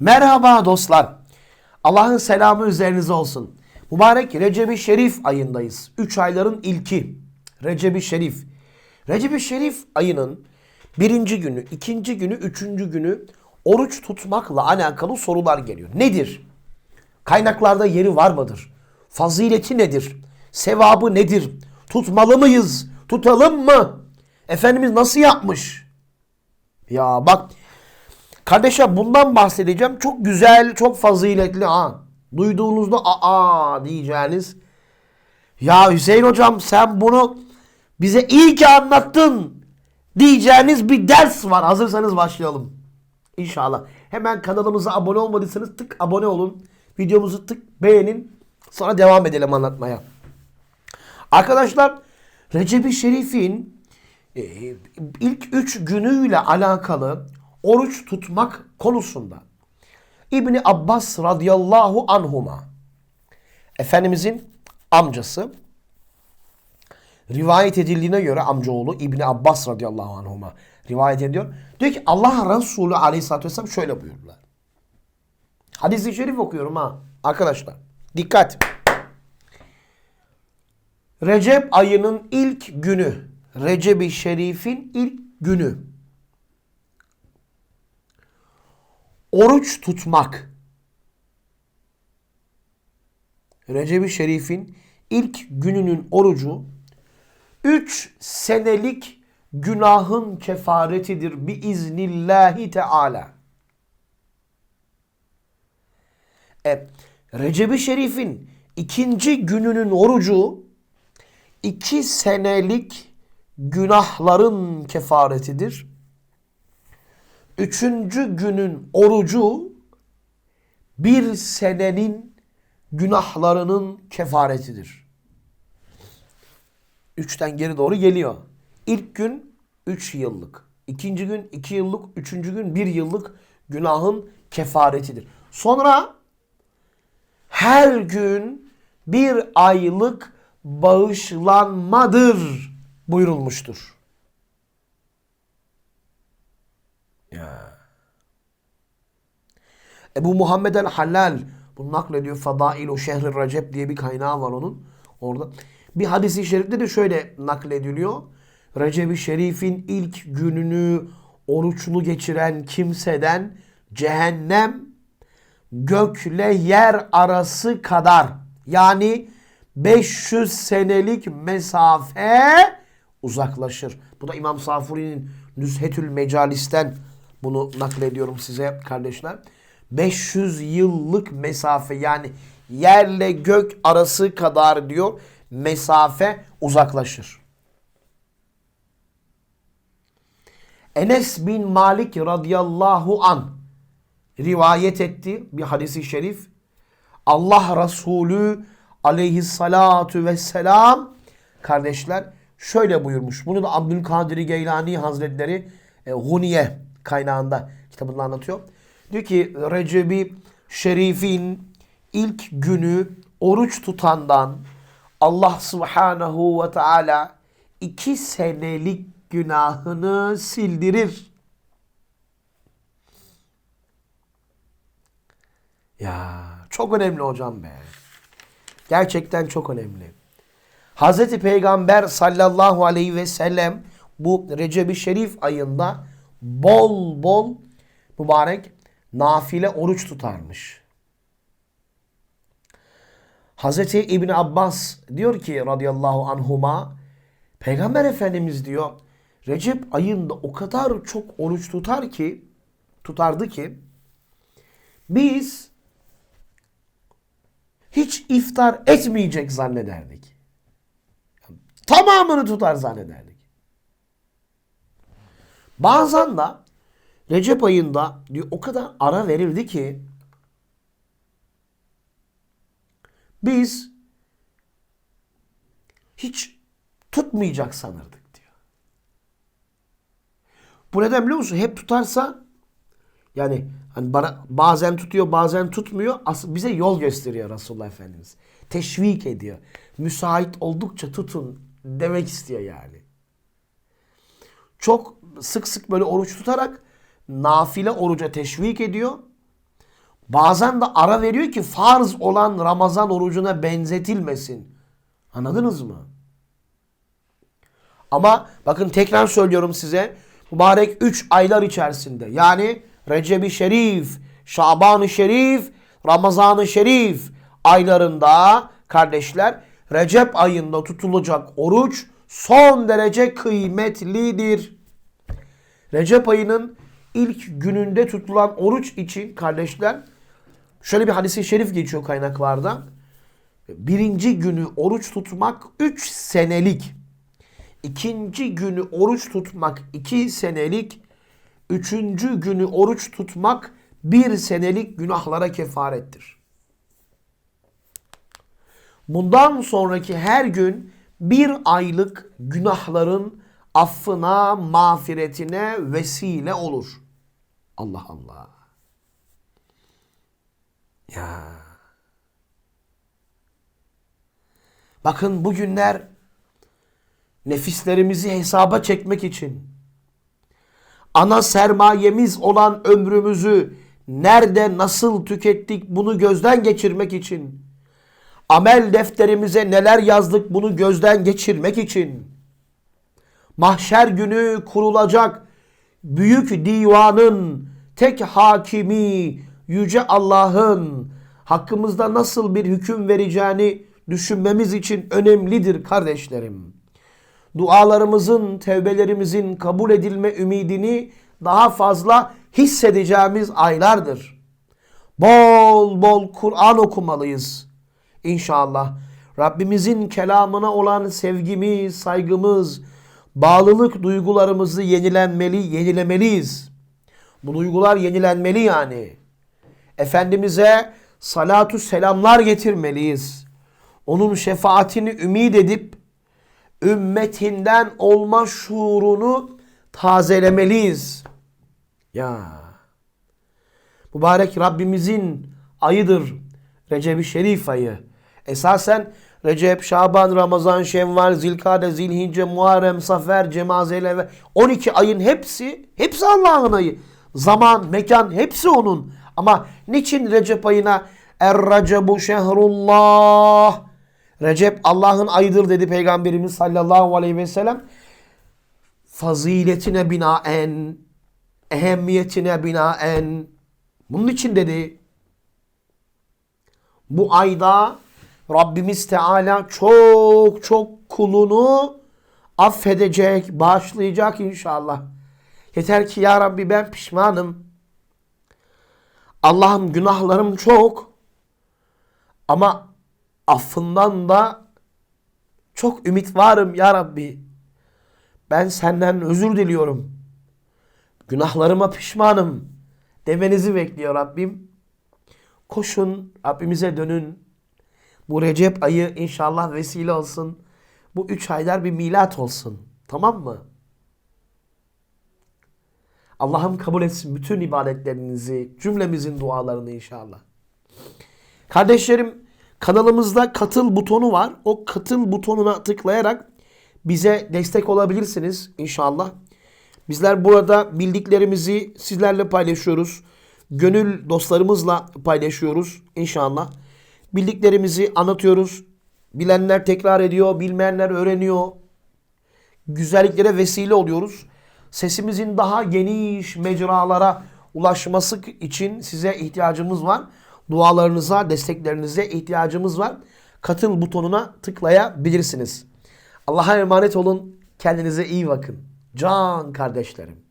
Merhaba dostlar. Allah'ın selamı üzerinize olsun. Mübarek Recep-i Şerif ayındayız. Üç ayların ilki. Recep-i Şerif. Recep-i Şerif ayının birinci günü, ikinci günü, üçüncü günü oruç tutmakla alakalı sorular geliyor. Nedir? Kaynaklarda yeri var mıdır? Fazileti nedir? Sevabı nedir? Tutmalı mıyız? Tutalım mı? Efendimiz nasıl yapmış? Ya bak Kardeşler bundan bahsedeceğim. Çok güzel, çok faziletli ha. Duyduğunuzda aa diyeceğiniz. Ya Hüseyin hocam sen bunu bize iyi ki anlattın diyeceğiniz bir ders var. Hazırsanız başlayalım. İnşallah. Hemen kanalımıza abone olmadıysanız tık abone olun. Videomuzu tık beğenin. Sonra devam edelim anlatmaya. Arkadaşlar Recep-i Şerif'in e, ilk üç günüyle alakalı oruç tutmak konusunda İbni Abbas radıyallahu anhuma Efendimizin amcası rivayet edildiğine göre amcaoğlu İbni Abbas radıyallahu anhuma rivayet ediyor. Diyor ki Allah Resulü aleyhissalatü vesselam şöyle buyurdular. Hadis-i şerif okuyorum ha arkadaşlar. Dikkat. Recep ayının ilk günü. Recep-i Şerif'in ilk günü. Oruç tutmak. Recep-i Şerif'in ilk gününün orucu 3 senelik günahın kefaretidir bi iznillahi teala. E, Recep-i Şerif'in ikinci gününün orucu 2 senelik günahların kefaretidir. Üçüncü günün orucu bir senenin günahlarının kefaretidir. Üçten geri doğru geliyor. İlk gün üç yıllık. ikinci gün iki yıllık. Üçüncü gün bir yıllık günahın kefaretidir. Sonra her gün bir aylık bağışlanmadır buyurulmuştur. Ebu Muhammed el-Hallal bunu naklediyor. Fadailu Şehri Recep diye bir kaynağı var onun. Orada. Bir hadisi şerifte de şöyle naklediliyor. Recep-i Şerif'in ilk gününü oruçlu geçiren kimseden cehennem gökle yer arası kadar yani 500 senelik mesafe uzaklaşır. Bu da İmam Safuri'nin Nüzhetül Mecalis'ten bunu naklediyorum size kardeşler. 500 yıllık mesafe yani yerle gök arası kadar diyor mesafe uzaklaşır. Enes bin Malik radıyallahu an rivayet etti bir hadisi şerif. Allah Resulü aleyhissalatu vesselam kardeşler şöyle buyurmuş. Bunu da Abdülkadir Geylani Hazretleri e, Huniye kaynağında kitabında anlatıyor. Diyor ki Recebi Şerif'in ilk günü oruç tutandan Allah Subhanahu ve Teala iki senelik günahını sildirir. Ya çok önemli hocam be. Gerçekten çok önemli. Hazreti Peygamber sallallahu aleyhi ve sellem bu Recep-i Şerif ayında bol bol mübarek nafile oruç tutarmış. Hazreti İbn Abbas diyor ki radıyallahu anhuma Peygamber Efendimiz diyor Recep ayında o kadar çok oruç tutar ki tutardı ki biz hiç iftar etmeyecek zannederdik. Tamamını tutar zannederdik. Bazen de Recep ayında diyor, o kadar ara verirdi ki biz hiç tutmayacak sanırdık diyor. Bu neden biliyor musun? Hep tutarsa yani hani bazen tutuyor bazen tutmuyor. Bize yol gösteriyor Resulullah Efendimiz. Teşvik ediyor. Müsait oldukça tutun demek istiyor yani. Çok sık sık böyle oruç tutarak nafile oruca teşvik ediyor. Bazen de ara veriyor ki farz olan Ramazan orucuna benzetilmesin. Anladınız mı? Ama bakın tekrar söylüyorum size. Mübarek 3 aylar içerisinde yani Recep-i Şerif, Şaban-ı Şerif, Ramazan-ı Şerif aylarında kardeşler Recep ayında tutulacak oruç son derece kıymetlidir. Recep ayının ilk gününde tutulan oruç için kardeşler şöyle bir hadisi şerif geçiyor kaynaklarda. Birinci günü oruç tutmak 3 senelik. ikinci günü oruç tutmak 2 senelik. Üçüncü günü oruç tutmak bir senelik günahlara kefarettir. Bundan sonraki her gün bir aylık günahların affına, mağfiretine vesile olur. Allah Allah. Ya. Bakın bugünler nefislerimizi hesaba çekmek için ana sermayemiz olan ömrümüzü nerede nasıl tükettik bunu gözden geçirmek için amel defterimize neler yazdık bunu gözden geçirmek için mahşer günü kurulacak büyük divanın tek hakimi yüce Allah'ın hakkımızda nasıl bir hüküm vereceğini düşünmemiz için önemlidir kardeşlerim. Dualarımızın, tevbelerimizin kabul edilme ümidini daha fazla hissedeceğimiz aylardır. Bol bol Kur'an okumalıyız. İnşallah Rabbimizin kelamına olan sevgimiz, saygımız, bağlılık duygularımızı yenilenmeli, yenilemeliyiz. Bu duygular yenilenmeli yani. Efendimiz'e salatu selamlar getirmeliyiz. Onun şefaatini ümit edip ümmetinden olma şuurunu tazelemeliyiz. Ya. Mübarek Rabbimizin ayıdır Recep-i Şerif ayı. Esasen Recep, Şaban, Ramazan, Şevval, Zilkade, Zilhince, Muharrem, Safer, Cemazele ve 12 ayın hepsi, hepsi Allah'ın ayı. Zaman, mekan hepsi onun. Ama niçin Recep ayına Er-Recebu şehrullah Recep Allah'ın ayıdır dedi Peygamberimiz sallallahu aleyhi ve sellem. Faziletine binaen, ehemmiyetine binaen. Bunun için dedi. Bu ayda Rabbimiz Teala çok çok kulunu affedecek, bağışlayacak inşallah. Yeter ki ya Rabbi ben pişmanım. Allah'ım günahlarım çok. Ama affından da çok ümit varım ya Rabbi. Ben senden özür diliyorum. Günahlarıma pişmanım demenizi bekliyor Rabbim. Koşun Rabbimize dönün. Bu Recep ayı inşallah vesile olsun. Bu üç aylar bir milat olsun. Tamam mı? Allah'ım kabul etsin bütün ibadetlerinizi, cümlemizin dualarını inşallah. Kardeşlerim kanalımızda katıl butonu var. O katıl butonuna tıklayarak bize destek olabilirsiniz inşallah. Bizler burada bildiklerimizi sizlerle paylaşıyoruz. Gönül dostlarımızla paylaşıyoruz inşallah. Bildiklerimizi anlatıyoruz. Bilenler tekrar ediyor, bilmeyenler öğreniyor. Güzelliklere vesile oluyoruz. Sesimizin daha geniş mecralara ulaşması için size ihtiyacımız var. Dualarınıza, desteklerinize ihtiyacımız var. Katıl butonuna tıklayabilirsiniz. Allah'a emanet olun. Kendinize iyi bakın. Can kardeşlerim.